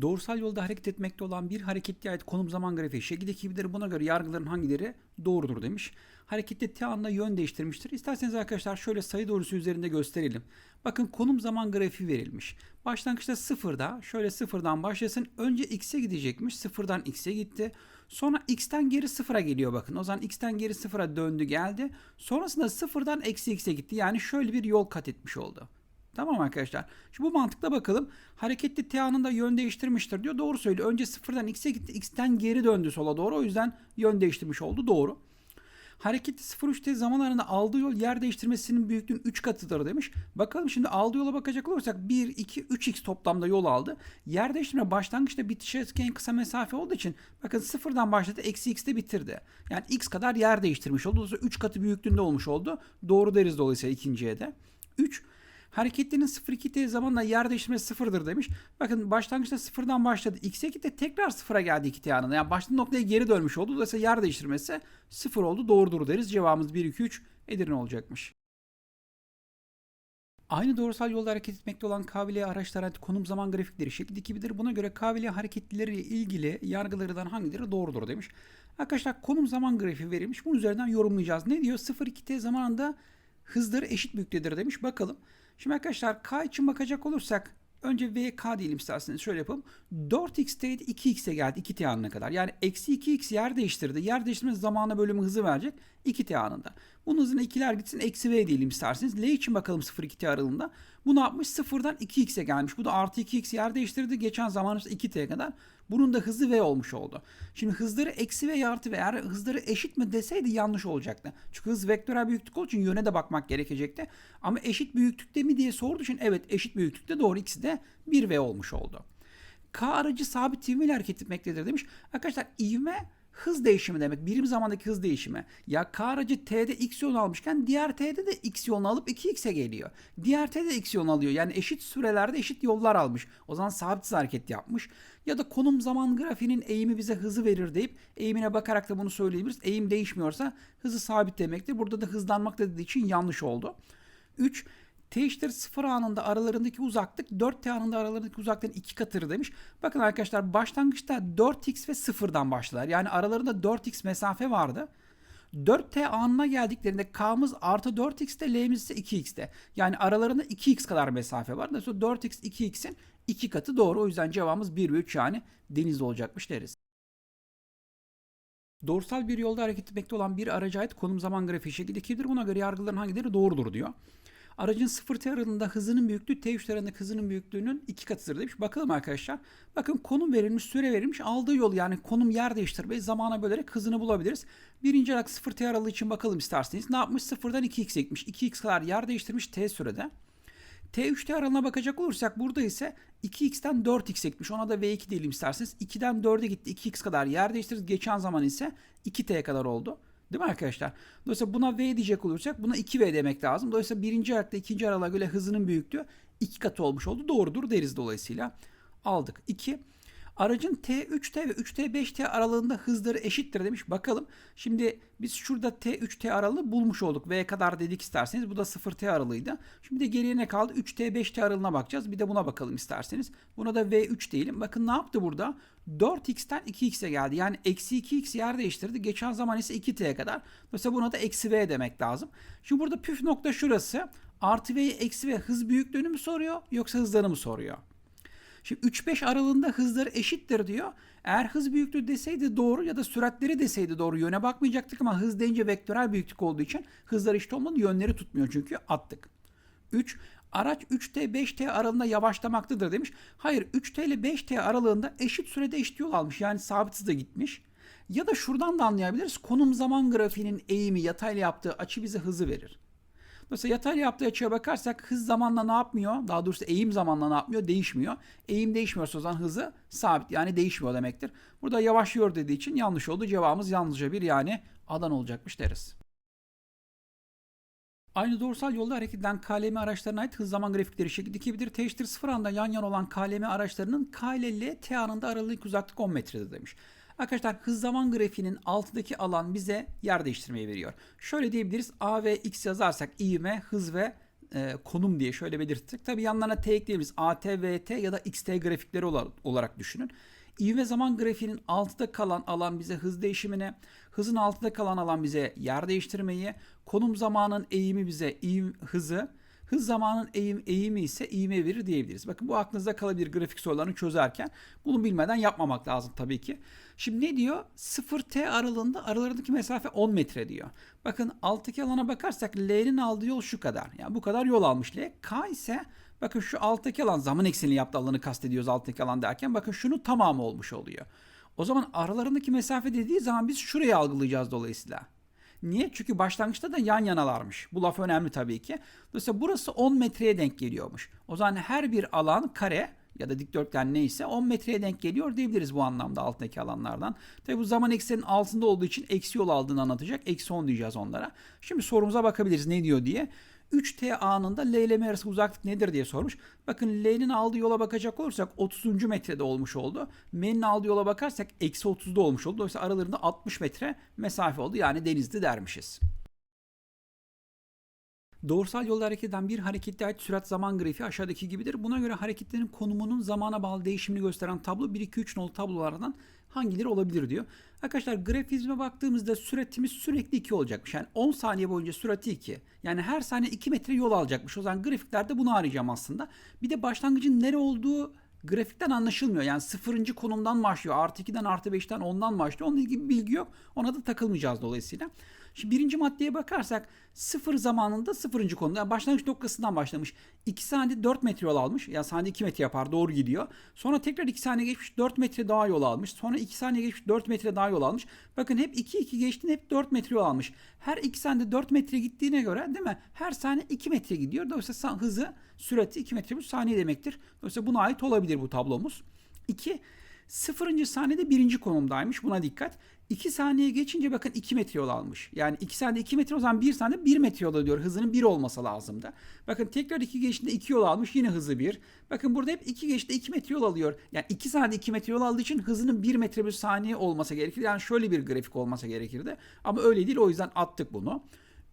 Doğrusal yolda hareket etmekte olan bir hareketli ait konum zaman grafiği şekildeki gibidir. Buna göre yargıların hangileri doğrudur demiş. Harekette t anında yön değiştirmiştir. İsterseniz arkadaşlar şöyle sayı doğrusu üzerinde gösterelim. Bakın konum zaman grafiği verilmiş. Başlangıçta sıfırda şöyle sıfırdan başlasın. Önce x'e gidecekmiş. Sıfırdan x'e gitti. Sonra x'ten geri sıfıra geliyor bakın. O zaman x'ten geri sıfıra döndü geldi. Sonrasında sıfırdan eksi x'e gitti. Yani şöyle bir yol kat etmiş oldu. Tamam arkadaşlar. Şimdi bu mantıkla bakalım. Hareketli t anında yön değiştirmiştir diyor. Doğru söylüyor. Önce sıfırdan x'e gitti. x'ten geri döndü sola doğru. O yüzden yön değiştirmiş oldu. Doğru. Hareketli 0-3t zaman arasında aldığı yol yer değiştirmesinin büyüklüğünün 3 katıdır demiş. Bakalım şimdi aldığı yola bakacak olursak 1, 2, 3x toplamda yol aldı. Yer değiştirme başlangıçta bitişe en kısa mesafe olduğu için bakın sıfırdan başladı eksi x'te bitirdi. Yani x kadar yer değiştirmiş oldu. Dolayısıyla 3 katı büyüklüğünde olmuş oldu. Doğru deriz dolayısıyla ikinciye de. 3. Hareketlerin 0-2t zamanla yer değiştirmesi sıfırdır demiş. Bakın başlangıçta sıfırdan başladı. X'e gitti tekrar sıfıra geldi 2t anında. Yani başladığı noktaya geri dönmüş oldu. Dolayısıyla yer değiştirmesi sıfır oldu. Doğrudur deriz. Cevabımız 1, 2, 3 Edirne olacakmış. Aynı doğrusal yolda hareket etmekte olan KVL araçların konum zaman grafikleri şekildeki gibidir. Buna göre KVL hareketlileriyle ilgili yargılarından hangileri doğrudur demiş. Arkadaşlar konum zaman grafiği verilmiş. Bunun üzerinden yorumlayacağız. Ne diyor? 0-2t zamanında hızları eşit büyüklüğüdür demiş. Bakalım. Şimdi arkadaşlar k için bakacak olursak önce vk diyelim isterseniz şöyle yapalım. 4x'teydi 2x'e geldi 2t anına kadar. Yani eksi 2x yer değiştirdi. Yer değiştirme zamana bölümü hızı verecek 2t anında. Bunun hızına ikiler gitsin eksi v diyelim isterseniz. L için bakalım 0-2t aralığında. Bu ne yapmış? 0'dan 2x'e gelmiş. Bu da artı 2x yer değiştirdi. Geçen zaman 2t'ye kadar. Bunun da hızı v olmuş oldu. Şimdi hızları eksi v artı v eğer hızları eşit mi deseydi yanlış olacaktı. Çünkü hız vektörel büyüklük olduğu için yöne de bakmak gerekecekti. Ama eşit büyüklükte mi diye sorduğu için evet eşit büyüklükte doğru ikisi de 1v olmuş oldu. K aracı sabit ivmeyle hareket etmektedir demiş. Arkadaşlar ivme hız değişimi demek. Birim zamandaki hız değişimi. Ya K aracı T'de X yolunu almışken diğer T'de de X yolunu alıp 2X'e geliyor. Diğer T'de X yolunu alıyor. Yani eşit sürelerde eşit yollar almış. O zaman sabit hareket yapmış. Ya da konum zaman grafiğinin eğimi bize hızı verir deyip eğimine bakarak da bunu söyleyebiliriz. Eğim değişmiyorsa hızı sabit demektir. Burada da hızlanmak dediği için yanlış oldu. 3 t eşittir 0 anında aralarındaki uzaklık 4t anında aralarındaki uzaklığın 2 katıdır demiş. Bakın arkadaşlar başlangıçta 4x ve 0'dan başladılar. Yani aralarında 4x mesafe vardı. 4t anına geldiklerinde k'mız artı 4x'te l'miz ise 2x'te. Yani aralarında 2x kadar mesafe var. Dolayısıyla 4x 2x'in 2 katı doğru. O yüzden cevabımız 1 ve 3 yani denizde olacakmış deriz. Doğrusal bir yolda hareket etmekte olan bir araca ait konum zaman grafiği şekildekidir. Buna göre yargıların hangileri doğrudur diyor. Aracın 0T aralığında hızının büyüklüğü T3 aralığındaki hızının büyüklüğünün 2 katıdır demiş. Bakalım arkadaşlar. Bakın konum verilmiş, süre verilmiş. Aldığı yol yani konum yer değiştirmeyi zamana bölerek hızını bulabiliriz. Birinci olarak 0T aralığı için bakalım isterseniz. Ne yapmış? 0'dan 2x ekmiş. 2x kadar yer değiştirmiş T sürede. T3T aralığına bakacak olursak burada ise 2x'ten 4x ekmiş. Ona da V2 diyelim isterseniz. 2'den 4'e gitti. 2x kadar yer değiştirdi. Geçen zaman ise 2t kadar oldu. Değil mi arkadaşlar? Dolayısıyla buna v diyecek olursak buna 2v demek lazım. Dolayısıyla birinci aralıkta ikinci aralığa göre hızının büyüklüğü 2 katı olmuş oldu. Doğrudur deriz dolayısıyla. Aldık. 2. Aracın T3T ve 3T5T aralığında hızları eşittir demiş. Bakalım. Şimdi biz şurada T3T aralığı bulmuş olduk. V kadar dedik isterseniz. Bu da 0T aralığıydı. Şimdi de geriye ne kaldı? 3T5T aralığına bakacağız. Bir de buna bakalım isterseniz. Buna da V3 diyelim. Bakın ne yaptı burada? 4x'ten 2x'e geldi. Yani eksi 2x yer değiştirdi. Geçen zaman ise 2t'ye kadar. Dolayısıyla buna da eksi v demek lazım. Şimdi burada püf nokta şurası. Artı v'yi eksi v hız büyüklüğünü mü soruyor yoksa hızlarını mı soruyor? Şimdi 3-5 aralığında hızları eşittir diyor. Eğer hız büyüklüğü deseydi doğru ya da süratleri deseydi doğru yöne bakmayacaktık ama hız deyince vektörel büyüklük olduğu için hızlar eşit olmadı. Yönleri tutmuyor çünkü attık. 3. Araç 3T 5T aralığında yavaşlamaktadır demiş. Hayır 3T ile 5T aralığında eşit sürede eşit yol almış. Yani sabit hızda gitmiş. Ya da şuradan da anlayabiliriz. Konum zaman grafiğinin eğimi yatayla yaptığı açı bize hızı verir. Dolayısıyla yatayla yaptığı açıya bakarsak hız zamanla ne yapmıyor? Daha doğrusu eğim zamanla ne yapmıyor? Değişmiyor. Eğim değişmiyorsa o zaman hızı sabit yani değişmiyor demektir. Burada yavaşlıyor dediği için yanlış oldu. Cevabımız yalnızca bir yani adan olacakmış deriz. Aynı doğrusal yolda hareket eden KLM araçlarına ait hız zaman grafikleri şekildeki gibidir. T eşittir 0 anda yan yana olan KLM araçlarının K ile L T anında aralık uzaklık 10 metredir demiş. Arkadaşlar hız zaman grafiğinin altındaki alan bize yer değiştirmeyi veriyor. Şöyle diyebiliriz A ve X yazarsak ivme, hız ve e, konum diye şöyle belirttik. Tabi yanlarına T ekleyebiliriz. AT, VT ya da XT grafikleri ola- olarak düşünün. İvme zaman grafiğinin altında kalan alan bize hız değişimini, hızın altında kalan alan bize yer değiştirmeyi, konum zamanın eğimi bize ivm, hızı, hız zamanın eğim, eğimi ise ivme verir diyebiliriz. Bakın bu aklınızda kalabilir grafik sorularını çözerken. Bunu bilmeden yapmamak lazım tabii ki. Şimdi ne diyor? 0T aralığında aralarındaki mesafe 10 metre diyor. Bakın alttaki alana bakarsak L'nin aldığı yol şu kadar. Yani bu kadar yol almış L. K ise bakın şu alttaki alan zaman eksenini yaptığı alanı kastediyoruz alttaki alan derken bakın şunun tamamı olmuş oluyor. O zaman aralarındaki mesafe dediği zaman biz şurayı algılayacağız dolayısıyla. Niye? Çünkü başlangıçta da yan yanalarmış. Bu laf önemli tabii ki. Dolayısıyla burası 10 metreye denk geliyormuş. O zaman her bir alan kare ya da dikdörtgen neyse 10 metreye denk geliyor diyebiliriz bu anlamda alttaki alanlardan. Tabii bu zaman eksenin altında olduğu için eksi yol aldığını anlatacak. Eksi 10 diyeceğiz onlara. Şimdi sorumuza bakabiliriz ne diyor diye. 3T anında L ile M arası uzaklık nedir diye sormuş. Bakın L'nin aldığı yola bakacak olursak 30. metrede olmuş oldu. M'nin aldığı yola bakarsak eksi 30'da olmuş oldu. Dolayısıyla aralarında 60 metre mesafe oldu. Yani denizli dermişiz. Doğrusal yolda hareket eden bir hareketli ait sürat zaman grafiği aşağıdaki gibidir. Buna göre hareketlerin konumunun zamana bağlı değişimini gösteren tablo 1 2 3 nolu tablolardan hangileri olabilir diyor. Arkadaşlar grafizme baktığımızda süratimiz sürekli 2 olacakmış. Yani 10 saniye boyunca sürati 2. Yani her saniye 2 metre yol alacakmış. O zaman grafiklerde bunu arayacağım aslında. Bir de başlangıcın nere olduğu grafikten anlaşılmıyor. Yani sıfırıncı konumdan başlıyor. Artı 2'den artı 5'ten 10'dan başlıyor. Onunla ilgili bir bilgi yok. Ona da takılmayacağız dolayısıyla. Şimdi birinci maddeye bakarsak sıfır zamanında sıfırıncı konuda yani başlangıç noktasından başlamış. 2 saniyede 4 metre yol almış. Yani saniyede 2 metre yapar doğru gidiyor. Sonra tekrar 2 saniye geçmiş 4 metre daha yol almış. Sonra 2 saniye geçmiş 4 metre daha yol almış. Bakın hep 2 2 geçtiğinde hep 4 metre yol almış. Her 2 saniyede 4 metre gittiğine göre değil mi? Her saniye 2 metre gidiyor. Dolayısıyla hızı sürati 2 metre bir saniye demektir. Dolayısıyla buna ait olabilir bu tablomuz. 2. Sıfırıncı saniyede birinci konumdaymış. Buna dikkat. 2 saniye geçince bakın 2 metre yol almış. Yani 2 saniyede 2 metre o zaman 1 saniyede 1 metre yol alıyor. Hızının 1 olması lazımdı. Bakın tekrar 2 geçtiğinde 2 yol almış. Yine hızı 1. Bakın burada hep 2 geçtiğinde 2 metre yol alıyor. Yani 2 saniyede 2 metre yol aldığı için hızının 1 metre bir saniye olması gerekir. Yani şöyle bir grafik olması gerekirdi. Ama öyle değil. O yüzden attık bunu.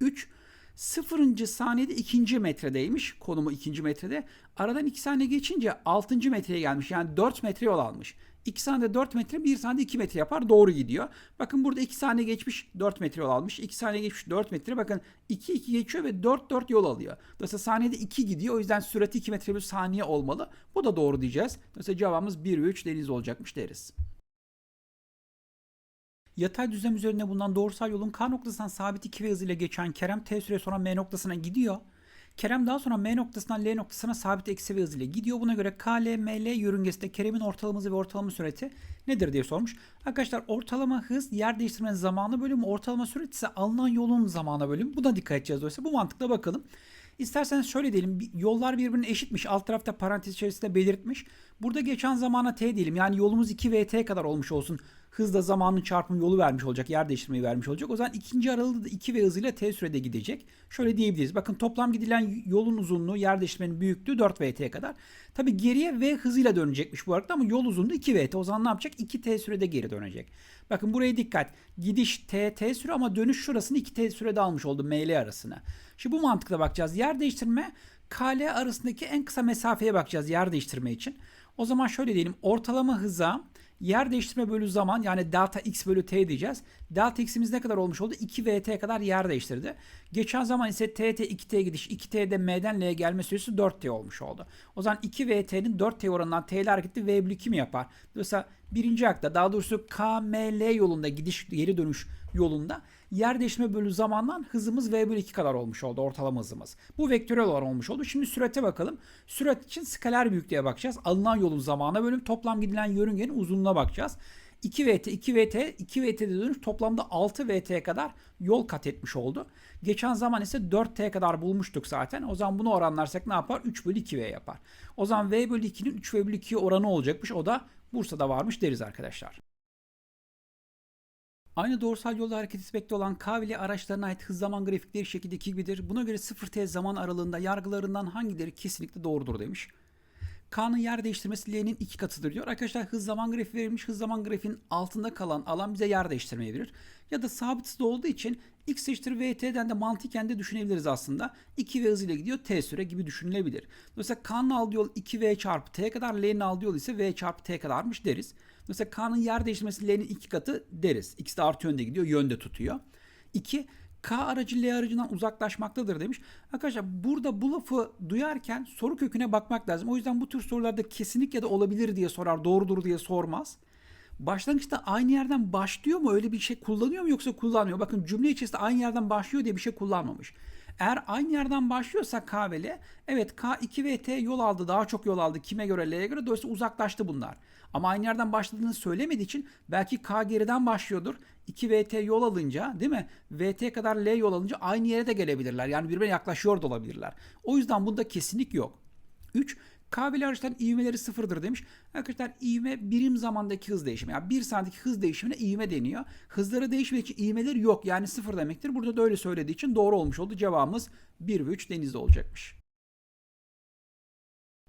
3 sıfırıncı saniyede ikinci metredeymiş. Konumu ikinci metrede. Aradan 2 saniye geçince 6. metreye gelmiş. Yani 4 metre yol almış. 2 saniyede 4 metre, 1 saniyede 2 metre yapar. Doğru gidiyor. Bakın burada 2 saniye geçmiş 4 metre yol almış. 2 saniye geçmiş 4 metre. Bakın 2 2 geçiyor ve 4 4 yol alıyor. Dolayısıyla saniyede 2 gidiyor. O yüzden sürati 2 metre bir saniye olmalı. Bu da doğru diyeceğiz. Dolayısıyla cevabımız 1 ve 3 deniz olacakmış deriz. Yatay düzlem üzerinde bulunan doğrusal yolun K noktasından sabit 2 ve hızıyla geçen Kerem T süre sonra M noktasına gidiyor. Kerem daha sonra M noktasından L noktasına sabit eksi ve hızıyla gidiyor. Buna göre KL, ML yörüngesinde Kerem'in ortalama hızı ve ortalama sürati nedir diye sormuş. Arkadaşlar ortalama hız yer değiştirmenin zamanı bölümü, ortalama sürat ise alınan yolun zamanı bölümü. Buna dikkat edeceğiz dolayısıyla. Bu mantıkla bakalım. İsterseniz şöyle diyelim. Yollar birbirine eşitmiş. Alt tarafta parantez içerisinde belirtmiş. Burada geçen zamana t diyelim. Yani yolumuz 2 vt kadar olmuş olsun. Hızla zamanın çarpımı yolu vermiş olacak. Yer değiştirmeyi vermiş olacak. O zaman ikinci aralığı da 2 ve hızıyla t sürede gidecek. Şöyle diyebiliriz. Bakın toplam gidilen yolun uzunluğu yer değiştirmenin büyüklüğü 4 vt kadar. Tabi geriye v hızıyla dönecekmiş bu arada ama yol uzunluğu 2 vt. O zaman ne yapacak? 2 t sürede geri dönecek. Bakın buraya dikkat. Gidiş t t süre ama dönüş şurasını 2 t sürede almış oldu ml arasına. Şimdi bu mantıkla bakacağız. Yer değiştirme KL arasındaki en kısa mesafeye bakacağız yer değiştirme için. O zaman şöyle diyelim ortalama hıza yer değiştirme bölü zaman yani delta x bölü t diyeceğiz. Delta x'imiz ne kadar olmuş oldu? 2 vt kadar yer değiştirdi. Geçen zaman ise tt 2t gidiş 2t'de m'den l'ye gelme süresi 4t olmuş oldu. O zaman 2 vt'nin 4t oranından t ile hareketli v bölü 2 mi yapar? Dolayısıyla birinci akta daha doğrusu kml yolunda gidiş geri dönüş yolunda yer değiştirme bölü zamandan hızımız v bölü 2 kadar olmuş oldu ortalama hızımız. Bu vektörel olarak olmuş oldu. Şimdi sürate bakalım. Sürat için skaler büyüklüğe bakacağız. Alınan yolun zamana bölüm toplam gidilen yörüngenin uzunluğuna bakacağız. 2 VT, 2 VT, 2 VT'de dönüş toplamda 6 VT'ye kadar yol kat etmiş oldu. Geçen zaman ise 4T kadar bulmuştuk zaten. O zaman bunu oranlarsak ne yapar? 3 bölü 2V yapar. O zaman V bölü 2'nin 3 V bölü 2'ye oranı olacakmış. O da Bursa'da varmış deriz arkadaşlar. Aynı doğrusal yolda hareket etmekte olan K ile araçlarına ait hız zaman grafikleri şekildeki gibidir. Buna göre 0T zaman aralığında yargılarından hangileri kesinlikle doğrudur demiş. K'nın yer değiştirmesi L'nin iki katıdır diyor. Arkadaşlar hız zaman grafiği verilmiş. Hız zaman grafiğinin altında kalan alan bize yer değiştirmeyi verir. Ya da sabit hızda olduğu için x eşittir vt'den de mantıken de düşünebiliriz aslında. 2v hızıyla gidiyor t süre gibi düşünülebilir. Dolayısıyla K'nın aldığı yol 2v çarpı t kadar L'nin aldığı yol ise v çarpı t kadarmış deriz. Dolayısıyla K'nın yer değiştirmesi L'nin iki katı deriz. X de artı yönde gidiyor. Yönde tutuyor. 2. K aracı L aracından uzaklaşmaktadır demiş. Arkadaşlar burada bu lafı duyarken soru köküne bakmak lazım. O yüzden bu tür sorularda kesinlik ya da olabilir diye sorar, doğrudur diye sormaz. Başlangıçta aynı yerden başlıyor mu öyle bir şey kullanıyor mu yoksa kullanmıyor? Bakın cümle içerisinde aynı yerden başlıyor diye bir şey kullanmamış. Eğer aynı yerden başlıyorsa K ve L, evet K 2 ve T yol aldı, daha çok yol aldı. Kime göre? L'ye göre. Dolayısıyla uzaklaştı bunlar. Ama aynı yerden başladığını söylemediği için belki K geriden başlıyordur. 2 VT yol alınca değil mi? VT kadar L yol alınca aynı yere de gelebilirler. Yani birbirine yaklaşıyor da olabilirler. O yüzden bunda kesinlik yok. 3. K araçların ivmeleri sıfırdır demiş. Arkadaşlar ivme birim zamandaki hız değişimi. Yani bir saniyelik hız değişimine ivme deniyor. Hızları değişmediği için ivmeleri yok. Yani sıfır demektir. Burada da öyle söylediği için doğru olmuş oldu. Cevabımız 1 ve 3 denizde olacakmış.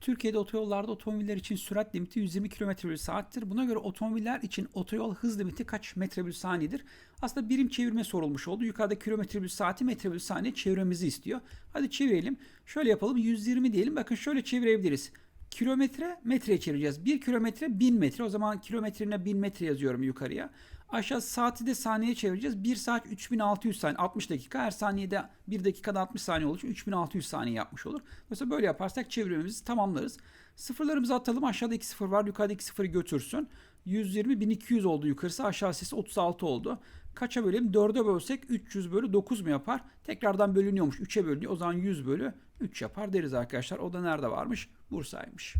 Türkiye'de otoyollarda otomobiller için sürat limiti 120 km bölü saattir. Buna göre otomobiller için otoyol hız limiti kaç metre bölü saniyedir? Aslında birim çevirme sorulmuş oldu. Yukarıda kilometre bölü saati metre bölü saniye çevirmemizi istiyor. Hadi çevirelim. Şöyle yapalım 120 diyelim. Bakın şöyle çevirebiliriz. Kilometre metreye çevireceğiz. 1 kilometre 1000 metre. O zaman kilometreline 1000 metre yazıyorum yukarıya. Aşağı saati de saniye çevireceğiz. 1 saat 3600 saniye 60 dakika. Her saniyede 1 dakikada 60 saniye olduğu için 3600 saniye yapmış olur. Mesela böyle yaparsak çevirmemizi tamamlarız. Sıfırlarımızı atalım. Aşağıda 2 sıfır var. Yukarıda 2 sıfırı götürsün. 120 1200 oldu yukarısı. Aşağısı ise 36 oldu. Kaça bölelim? 4'e bölsek 300 bölü 9 mu yapar? Tekrardan bölünüyormuş. 3'e bölünüyor. O zaman 100 bölü 3 yapar deriz arkadaşlar. O da nerede varmış? Bursa'ymış.